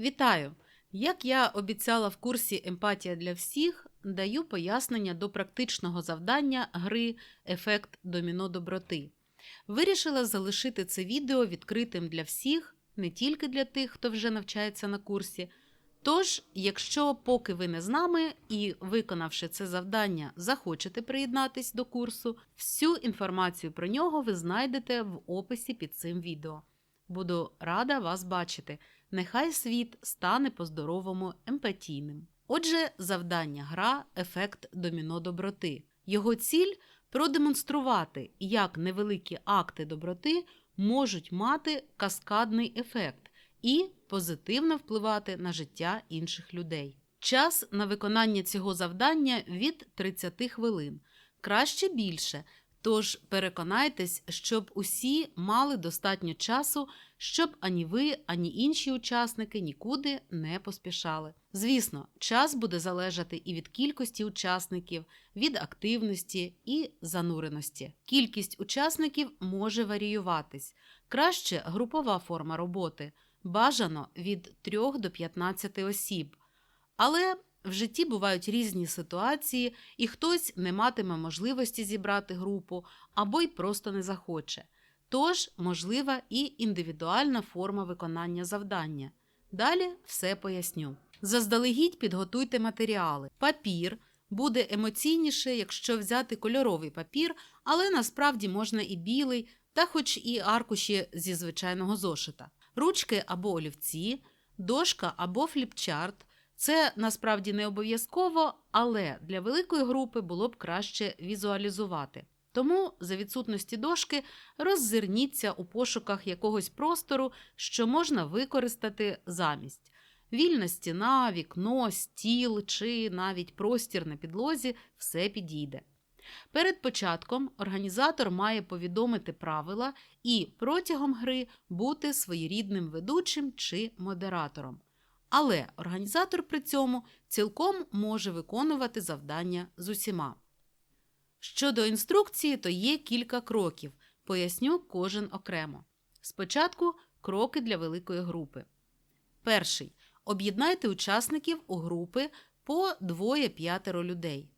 Вітаю! Як я обіцяла в курсі Емпатія для всіх, даю пояснення до практичного завдання гри Ефект доміно доброти. Вирішила залишити це відео відкритим для всіх, не тільки для тих, хто вже навчається на курсі. Тож, якщо поки ви не з нами і, виконавши це завдання, захочете приєднатись до курсу, всю інформацію про нього ви знайдете в описі під цим відео. Буду рада вас бачити. Нехай світ стане по-здоровому емпатійним. Отже, завдання гра ефект доміно доброти. Його ціль продемонструвати, як невеликі акти доброти можуть мати каскадний ефект і позитивно впливати на життя інших людей. Час на виконання цього завдання від 30 хвилин, краще більше. Тож переконайтесь, щоб усі мали достатньо часу, щоб ані ви, ані інші учасники нікуди не поспішали. Звісно, час буде залежати і від кількості учасників, від активності і зануреності. Кількість учасників може варіюватись. Краще групова форма роботи, бажано від 3 до 15 осіб. Але в житті бувають різні ситуації, і хтось не матиме можливості зібрати групу або й просто не захоче. Тож можлива і індивідуальна форма виконання завдання. Далі все поясню. Заздалегідь підготуйте матеріали. Папір буде емоційніше, якщо взяти кольоровий папір, але насправді можна і білий, та хоч і аркуші зі звичайного зошита. Ручки або олівці, дошка або фліпчарт. Це насправді не обов'язково, але для великої групи було б краще візуалізувати. Тому, за відсутності дошки, роззирніться у пошуках якогось простору, що можна використати замість. Вільна стіна, вікно, стіл чи навіть простір на підлозі все підійде. Перед початком організатор має повідомити правила і протягом гри бути своєрідним ведучим чи модератором. Але організатор при цьому цілком може виконувати завдання з усіма. Щодо інструкції, то є кілька кроків. Поясню кожен окремо. Спочатку кроки для великої групи. Перший. Об'єднайте учасників у групи по двоє-п'ятеро людей.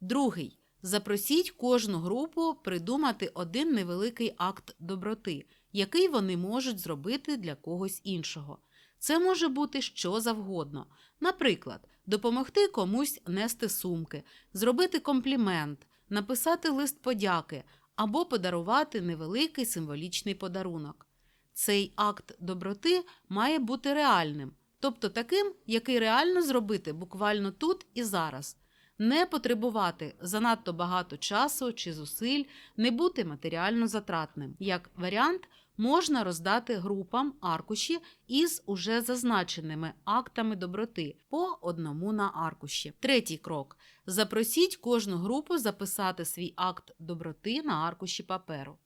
Другий. Запросіть кожну групу придумати один невеликий акт доброти, який вони можуть зробити для когось іншого. Це може бути що завгодно. Наприклад, допомогти комусь нести сумки, зробити комплімент, написати лист подяки або подарувати невеликий символічний подарунок. Цей акт доброти має бути реальним, тобто таким, який реально зробити буквально тут і зараз. Не потребувати занадто багато часу чи зусиль, не бути матеріально затратним. Як варіант, можна роздати групам аркуші із уже зазначеними актами доброти по одному на аркуші. Третій крок: запросіть кожну групу записати свій акт доброти на аркуші паперу.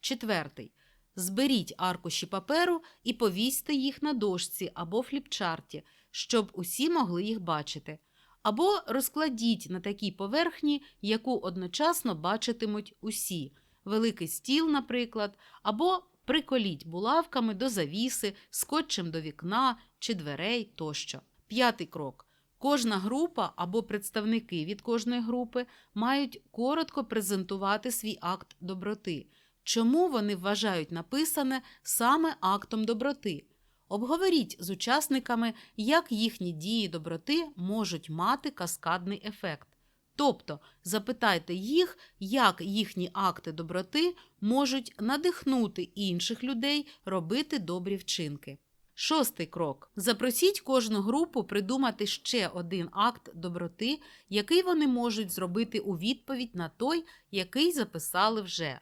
Четвертий. Зберіть аркуші паперу і повісьте їх на дошці або фліпчарті, щоб усі могли їх бачити. Або розкладіть на такій поверхні, яку одночасно бачитимуть усі великий стіл, наприклад, або приколіть булавками до завіси, скотчем до вікна чи дверей тощо. П'ятий крок. Кожна група або представники від кожної групи мають коротко презентувати свій акт доброти. Чому вони вважають написане саме актом доброти? Обговоріть з учасниками, як їхні дії доброти можуть мати каскадний ефект. Тобто запитайте їх, як їхні акти доброти можуть надихнути інших людей робити добрі вчинки. Шостий крок. Запросіть кожну групу придумати ще один акт доброти, який вони можуть зробити у відповідь на той, який записали вже,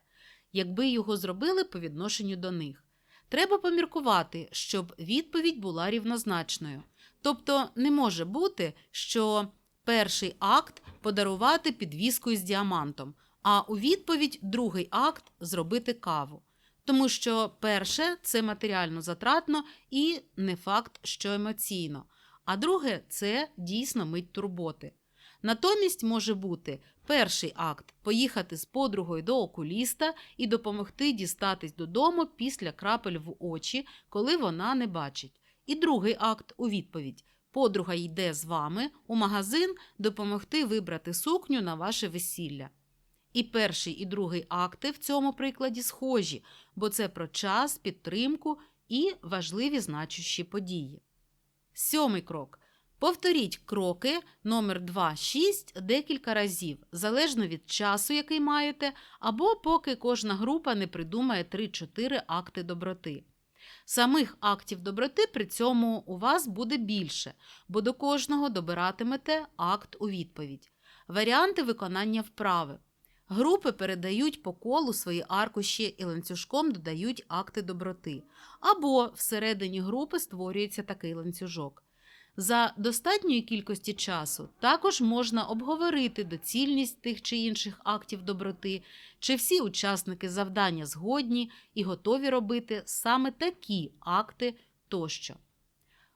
якби його зробили по відношенню до них. Треба поміркувати, щоб відповідь була рівнозначною. Тобто не може бути, що перший акт подарувати підвіску з діамантом, а у відповідь другий акт зробити каву. Тому що перше це матеріально затратно і не факт, що емоційно. А друге це дійсно мить турботи. Натомість може бути перший акт поїхати з подругою до окуліста і допомогти дістатись додому після крапель в очі, коли вона не бачить. І другий акт у відповідь. Подруга йде з вами у магазин допомогти вибрати сукню на ваше весілля. І перший і другий акти в цьому прикладі схожі, бо це про час, підтримку і важливі значущі події. Сьомий крок. Повторіть кроки номер 2, 6 декілька разів, залежно від часу, який маєте, або поки кожна група не придумає 3-4 акти доброти. Самих актів доброти при цьому у вас буде більше, бо до кожного добиратимете акт у відповідь. Варіанти виконання вправи. Групи передають по колу свої аркуші і ланцюжком додають акти доброти. Або всередині групи створюється такий ланцюжок. За достатньої кількості часу також можна обговорити доцільність тих чи інших актів доброти, чи всі учасники завдання згодні і готові робити саме такі акти тощо.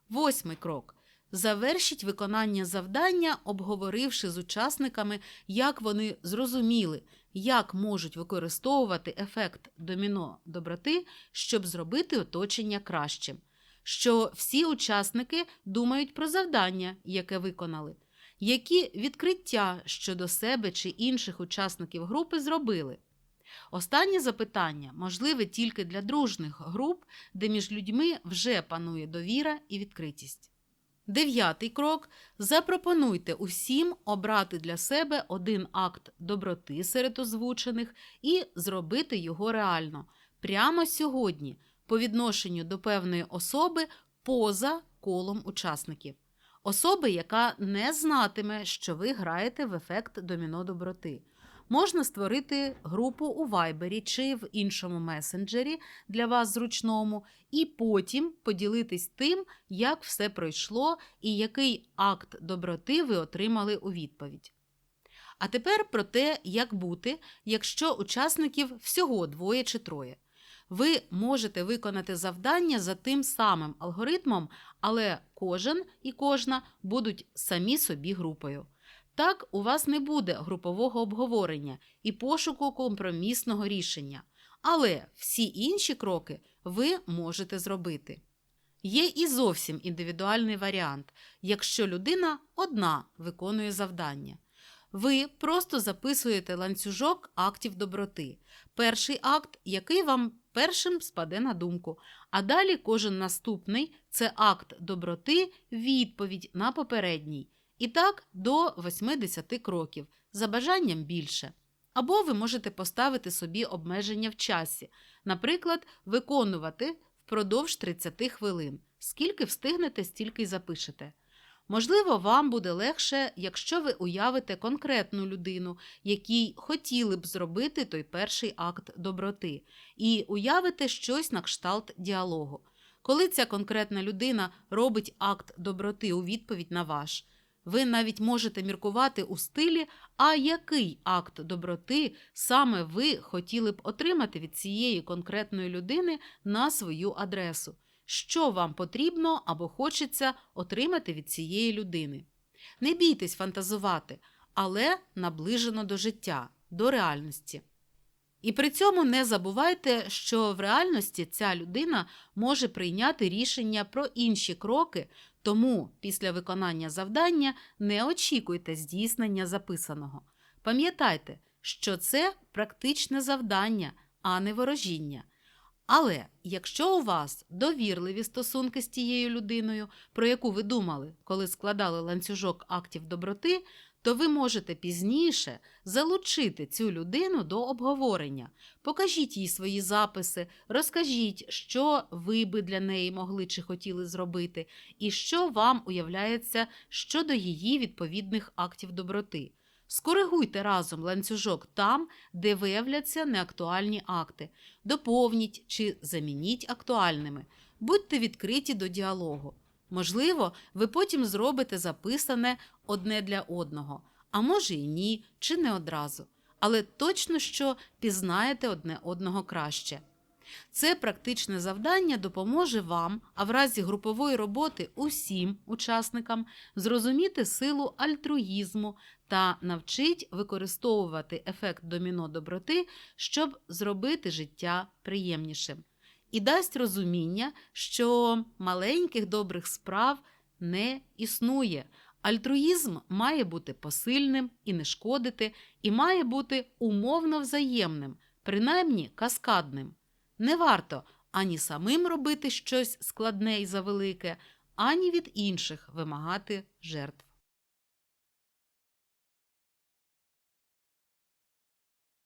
Восьмий крок. Завершіть виконання завдання, обговоривши з учасниками, як вони зрозуміли, як можуть використовувати ефект доміно доброти, щоб зробити оточення кращим що всі учасники думають про завдання, яке виконали, які відкриття щодо себе чи інших учасників групи зробили. Останнє запитання можливе тільки для дружних груп, де між людьми вже панує довіра і відкритість. Дев'ятий крок. Запропонуйте усім обрати для себе один акт доброти серед озвучених і зробити його реально прямо сьогодні, по відношенню до певної особи поза колом учасників, особи, яка не знатиме, що ви граєте в ефект доміно доброти. Можна створити групу у Вайбері чи в іншому месенджері для вас зручному, і потім поділитись тим, як все пройшло і який акт доброти ви отримали у відповідь. А тепер про те, як бути, якщо учасників всього двоє чи троє ви можете виконати завдання за тим самим алгоритмом, але кожен і кожна будуть самі собі групою. Так, у вас не буде групового обговорення і пошуку компромісного рішення, але всі інші кроки ви можете зробити. Є і зовсім індивідуальний варіант, якщо людина одна виконує завдання. Ви просто записуєте ланцюжок актів доброти. Перший акт, який вам першим спаде на думку. А далі кожен наступний це акт доброти, відповідь на попередній. І так до 80 кроків, за бажанням більше. Або ви можете поставити собі обмеження в часі, наприклад, виконувати впродовж 30 хвилин. Скільки встигнете, стільки й запишете. Можливо, вам буде легше, якщо ви уявите конкретну людину, якій хотіли б зробити той перший акт доброти, і уявите щось на кшталт діалогу. Коли ця конкретна людина робить акт доброти у відповідь на ваш, ви навіть можете міркувати у стилі, а який акт доброти саме ви хотіли б отримати від цієї конкретної людини на свою адресу що вам потрібно або хочеться отримати від цієї людини. Не бійтесь фантазувати, але наближено до життя, до реальності. І при цьому не забувайте, що в реальності ця людина може прийняти рішення про інші кроки, тому після виконання завдання не очікуйте здійснення записаного. Пам'ятайте, що це практичне завдання, а не ворожіння. Але якщо у вас довірливі стосунки з тією людиною, про яку ви думали, коли складали ланцюжок актів доброти, то ви можете пізніше залучити цю людину до обговорення. Покажіть їй свої записи, розкажіть, що ви би для неї могли чи хотіли зробити, і що вам уявляється щодо її відповідних актів доброти. Скоригуйте разом ланцюжок там, де виявляться неактуальні акти, доповніть чи замініть актуальними, будьте відкриті до діалогу. Можливо, ви потім зробите записане одне для одного, а може і ні, чи не одразу. Але точно що пізнаєте одне одного краще. Це практичне завдання допоможе вам, а в разі групової роботи усім учасникам зрозуміти силу альтруїзму та навчить використовувати ефект доміно доброти, щоб зробити життя приємнішим. і дасть розуміння, що маленьких добрих справ не існує. Альтруїзм має бути посильним і не шкодити, і має бути умовно взаємним, принаймні каскадним. Не варто ані самим робити щось складне і завелике, ані від інших вимагати жертв.